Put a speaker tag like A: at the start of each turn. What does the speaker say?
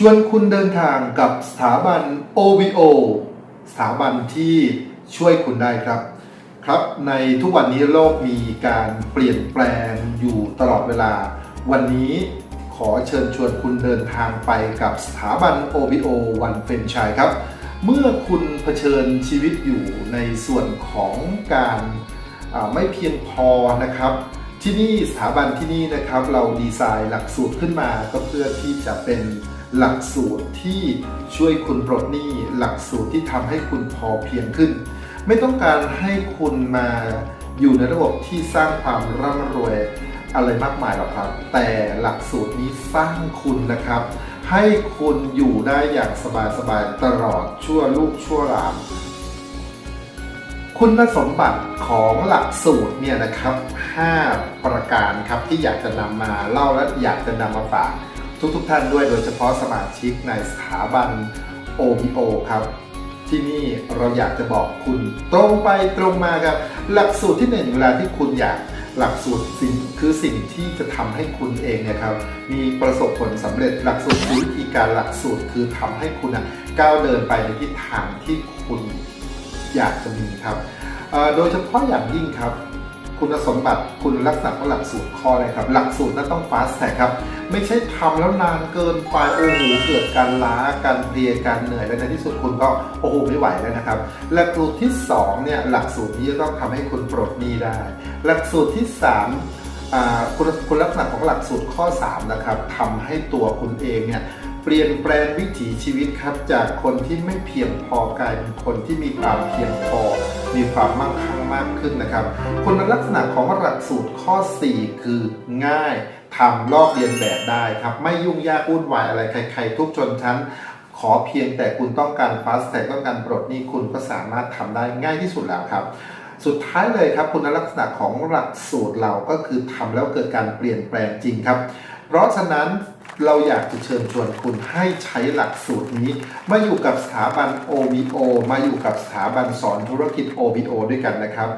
A: ชวนคุณเดินทางกับสถาบัน OVO สถาบันที่ช่วยคุณได้ครับ ครับในทุกวันนี้โลกมีการเปลี่ยนแปลงอยู่ตลอดเวลา วันนี้ขอเชิญชวนคุณเดินทางไปกับสถาบัน OVO วันเฟรนชายครับ เมื่อคุณเผชิญชีวิตอยู่ในส่วนของการไม่เพียงพอนะครับ ที่นี่สถาบันที่นี่นะครับเราดีไซน์หลักสูตรขึ้นมาก็เพื่อที่จะเป็น หลักสูตรที่ช่วยคุณปลดหนี้หลักสูตรที่ทำให้คุณพอเพียงขึ้น ไม่ต้องการให้คุณมาอยู่ในระบบที่สร้างความร่ำรวยอะไรมากมายหรอกครับ แต่หลักสูตรนี้สร้างคุณนะครับ ให้คุณอยู่ได้อย่างสบายๆตลอดชั่วลูกชั่วหลานคุณสมบัติของหลักสูตรเนี่ยนะครับ 5 ประการครับที่อยากจะนำมาเล่าและอยากจะนำมาฝาก ทุกๆทท่านด้วยโดยเฉพาะสมาชิกในสถาบัน OBO ครับ ที่นี่เราอยากจะบอกคุณตรงไปตรงมาครับ หลักสูตรที่หนึ่งเวลาที่คุณอยากหลักสูตรสิ่งคือสิ่งที่จะทำให้คุณเองเนะครับ มีประสบผลสำเร็จหลักสูตรคือวิธีการหลักสูตรคือทำให้คุณอะก้าวเดินไปในทิศทางที่คุณอยากจะมีครับ โดยเฉพาะอย่างยิ่งครับ คุณสมบัติคุณลักษณะของหลักสูตรข้ออะไรครับ หลักสูตรนั้นต้องฟาสแท็กครับ ไม่ใช่ทำแล้วนานเกินไปโอ้โหเกิดการล้าการเพลียการเหนื่อยและในที่สุดคุณก็โอ้โหไม่ไหวแล้วนะครับ หลักสูตรที่2เนี่ยหลักสูตรนี้จะต้องทำให้คุณปลดหนี้ได้ หลักสูตรที่3อ่าคุณคุณลักษณะของหลักสูตรข้อ 3 นะครับทำให้ตัวคุณเองเนี่ย เปลี่ยนแปลงวิถีชีวิตครับ จากคนที่ไม่เพียงพอกลายเป็นคนที่มีความเพียงพอ มีความมั่งคั่งมากขึ้นนะครับคุณลักษณะของหลักสูตรข้อ 4 คือง่ายทำลอกเรียนแบบได้ครับ ไม่ยุ่งยากวุ่นวายอะไรใคร ๆ ทุกชนชั้น ขอเพียงแต่คุณต้องการ fast tag ต้องการปลดนี้คุณก็สามารถทำได้ง่ายที่สุดแล้วครับสุดท้ายเลยครับคุณลักษณะของหลักสูตรเราก็คือทำแล้วเกิดการเปลี่ยนแปลงจริงครับ เพราะฉะนั้น เราอยากจะเชิญชวนคุณให้ใช้หลักสูตรนี้ มาอยู่กับสถาบัน OBO มาอยู่กับสถาบันสอนธุรกิจ OBO ด้วยกันนะครับ